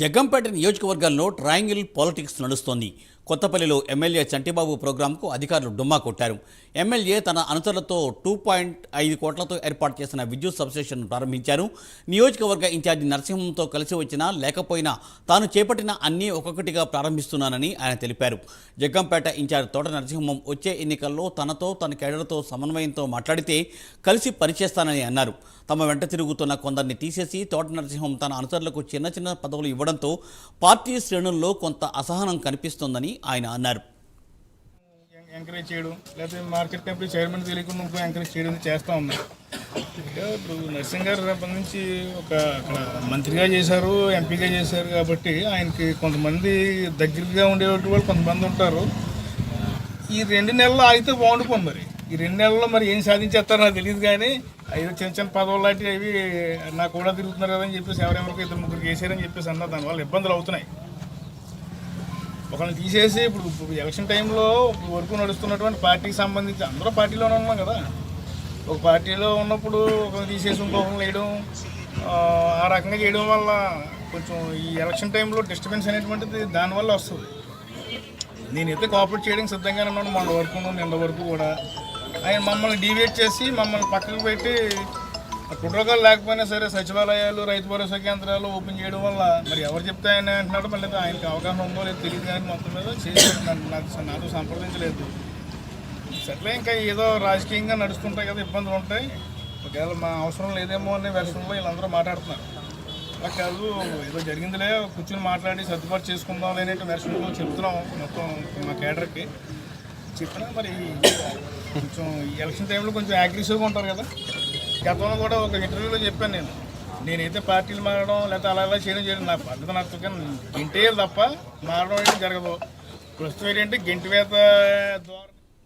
జగ్గంపేట నియోజకవర్గంలో triangle politics నడుస్తోంది. కొత్తపల్లిలో MLA Chantibabu ప్రోగ్రాంకు అధికారులు డుమ్మా కొట్టారు. ఎమ్మెల్యే తన అనుచరులతో టూ పాయింట్ ఐదు కోట్లతో ఏర్పాటు చేసిన విద్యుత్ సబ్స్టేషన్ను ప్రారంభించారు. నియోజకవర్గ ఇన్ఛార్జి నరసింహంతో కలిసి వచ్చినా లేకపోయినా తాను చేపట్టిన అన్నీ ఒక్కొక్కటిగా ప్రారంభిస్తున్నానని ఆయన తెలిపారు. జగ్గంపేట ఇన్ఛార్జ్ తోట నరసింహం వచ్చే ఎన్నికల్లో తనతో తన కేడర్తో సమన్వయంతో మాట్లాడితే కలిసి పనిచేస్తానని అన్నారు. తమ వెంట తిరుగుతున్న కొందరిని తీసేసి తోట నరసింహం తన అనుచరులకు చిన్న చిన్న పదవులు ఇవ్వడంతో పార్టీ శ్రేణుల్లో కొంత అసహనం కనిపిస్తోందని ఆయన అన్నారు. ఎంకరేజ్ చేయడం లేకపోతే మార్కెట్ కంపెనీ చైర్మన్ తెలియకుండా ఇంకో ఎంకరేజ్ చేయడం చేస్తూ ఉన్నాం. ఇప్పుడు నర్సింగ్ గారు సంబంధించి నుంచి ఒక అక్కడ మంత్రిగా చేశారు ఎంపీగా చేశారు కాబట్టి ఆయనకి కొంతమంది దగ్గరగా ఉండేటువంటి వాళ్ళు కొంతమంది ఉంటారు. ఈ రెండు నెలలు ఆగితే బాగుండిపోయి మరి. ఈ రెండు నెలల్లో మరి ఏం సాధించేస్తారో నాకు తెలియదు కానీ ఐదు చిన్న చిన్న పదవులు లాంటివి అవి నాకు కూడా తిరుగుతున్నారు కదా అని చెప్పేసి ఎవరెవరికి ఇద్దరు ముగ్గురు చేశారని చెప్పేసి అన్న దానివల్ల ఇబ్బందులు అవుతున్నాయి. ఒకరిని తీసేసి ఇప్పుడు ఇప్పుడు ఎలక్షన్ టైంలో ఇప్పుడు వరకు నడుస్తున్నటువంటి పార్టీకి సంబంధించి అందరూ పార్టీలోనే ఉన్నాం కదా. ఒక పార్టీలో ఉన్నప్పుడు ఒకరిని తీసేసి ఇంకొకరిని వేయడం ఆ, రకంగా చేయడం వల్ల కొంచెం ఈ ఎలక్షన్ టైంలో డిస్టర్బెన్స్ అనేటువంటిది దానివల్ల వస్తుంది. నేనైతే కోఆపరేట్ చేయడానికి సిద్ధంగానే ఉన్నాను. మొన్న వరకు నిన్న వరకు కూడా. ఆయన మమ్మల్ని డివేట్ చేసి మమ్మల్ని పక్కకు పెట్టి ప్రోటోకాల్ లేకపోయినా సరే సచివాలయాలు రైతు భరోసా కేంద్రాలు ఓపెన్ చేయడం వల్ల మరి ఎవరు చెప్తే ఆయన అంటున్నాడు మళ్ళీ ఆయనకి అవగాహన ఉందో లేదో తెలియదు కానీ మొత్తం మీద చేసి నాకు నాతో సంప్రదించలేదు. సరే ఇంకా ఏదో రాజకీయంగా నడుస్తుంటాయి కదా ఇబ్బందులు ఉంటాయి. ఒకవేళ మా అవసరం లేదేమో అనే వెర్షన్లో వీళ్ళందరూ మాట్లాడుతున్నారు. అలా కాదు ఏదో జరిగిందిలే కూర్చొని మాట్లాడి సర్దుబాటు చేసుకుందాం అనేటువంటి వెర్షన్లో చెప్తున్నాం మొత్తం మా కేడర్కి. చెప్పినా మరి కొంచెం ఈ ఎలక్షన్ టైంలో కొంచెం అగ్రెసివ్గా ఉంటారు కదా. గతంలో కూడా ఒక ఇంటర్వ్యూలో చెప్పాను నేను. నేనైతే పార్టీలు మారడం లేకపోతే అలా అలా చేయడం చేయడం నా పద్ధతి నచ్చదు కానీ గింటే తప్ప మారడం అయితే జరగదు. ప్రస్తుతం ఏంటంటే గెంటి వేత ద్వారా